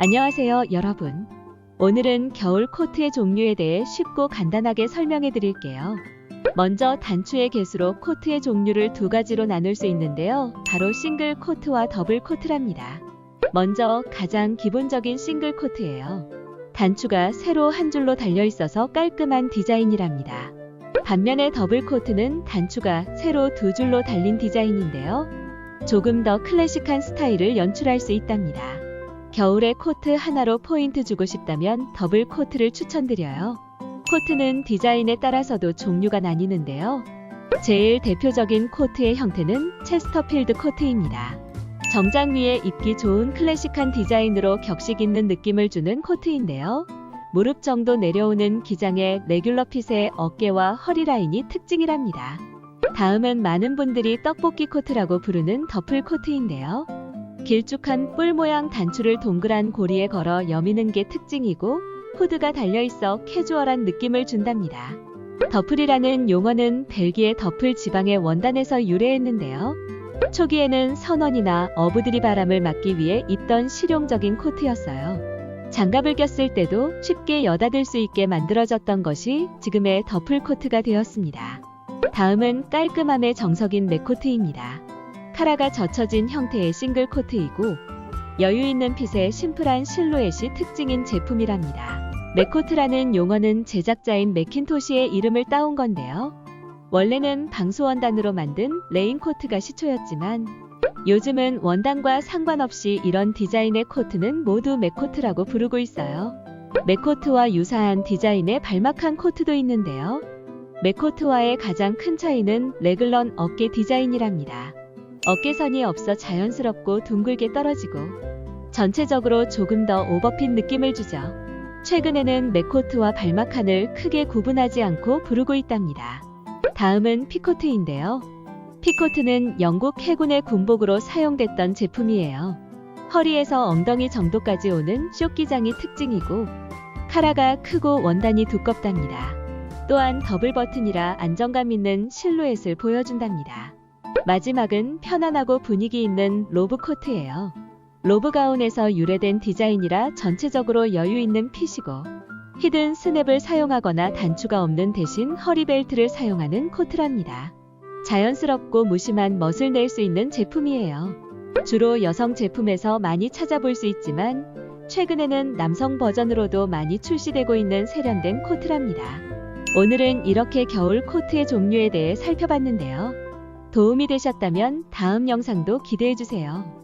안녕하세요, 여러분. 오늘은 겨울 코트의 종류에 대해 쉽고 간단하게 설명해 드릴게요. 먼저 단추의 개수로 코트의 종류를 두 가지로 나눌 수 있는데요. 바로 싱글 코트와 더블 코트랍니다. 먼저 가장 기본적인 싱글 코트예요. 단추가 세로 한 줄로 달려 있어서 깔끔한 디자인이랍니다. 반면에 더블 코트는 단추가 세로 두 줄로 달린 디자인인데요. 조금 더 클래식한 스타일을 연출할 수 있답니다. 겨울에 코트 하나로 포인트 주고 싶다면 더블 코트를 추천드려요. 코트는 디자인에 따라서도 종류가 나뉘는데요. 제일 대표적인 코트의 형태는 체스터필드 코트입니다. 정장 위에 입기 좋은 클래식한 디자인으로 격식 있는 느낌을 주는 코트인데요. 무릎 정도 내려오는 기장의 레귤러 핏의 어깨와 허리 라인이 특징이랍니다. 다음은 많은 분들이 떡볶이 코트라고 부르는 더플 코트인데요. 길쭉한 뿔 모양 단추를 동그란 고리에 걸어 여미는 게 특징이고 후드가 달려있어 캐주얼한 느낌을 준답니다. 더플이라는 용어는 벨기에 더플 지방의 원단에서 유래했는데요. 초기에는 선원이나 어부들이 바람을 막기 위해 입던 실용적인 코트였어요. 장갑을 꼈을 때도 쉽게 여닫을 수 있게 만들어졌던 것이 지금의 더플 코트가 되었습니다. 다음은 깔끔함의 정석인 맥코트입니다. 카라가 젖혀진 형태의 싱글 코트이고 여유 있는 핏의 심플한 실루엣이 특징인 제품이랍니다. 맥코트라는 용어는 제작자인 맥킨토시의 이름을 따온 건데요. 원래는 방수원단으로 만든 레인코트가 시초였지만 요즘은 원단과 상관없이 이런 디자인의 코트는 모두 맥코트라고 부르고 있어요. 맥코트와 유사한 디자인의 발막한 코트도 있는데요. 맥코트와의 가장 큰 차이는 레글런 어깨 디자인이랍니다. 어깨선이 없어 자연스럽고 둥글게 떨어지고 전체적으로 조금 더 오버핏 느낌을 주죠. 최근에는 맥코트와 발막칸을 크게 구분하지 않고 부르고 있답니다. 다음은 피코트인데요. 피코트는 영국 해군의 군복으로 사용됐던 제품이에요. 허리에서 엉덩이 정도까지 오는 쇼기장이 특징이고 카라가 크고 원단이 두껍답니다. 또한 더블 버튼이라 안정감 있는 실루엣을 보여준답니다. 마지막은 편안하고 분위기 있는 로브 코트예요. 로브 가운에서 유래된 디자인이라 전체적으로 여유 있는 핏이고 히든 스냅을 사용하거나 단추가 없는 대신 허리벨트를 사용하는 코트랍니다. 자연스럽고 무심한 멋을 낼 수 있는 제품이에요. 주로 여성 제품에서 많이 찾아볼 수 있지만 최근에는 남성 버전으로도 많이 출시되고 있는 세련된 코트랍니다. 오늘은 이렇게 겨울 코트의 종류에 대해 살펴봤는데요. 도움이 되셨다면 다음 영상도 기대해 주세요.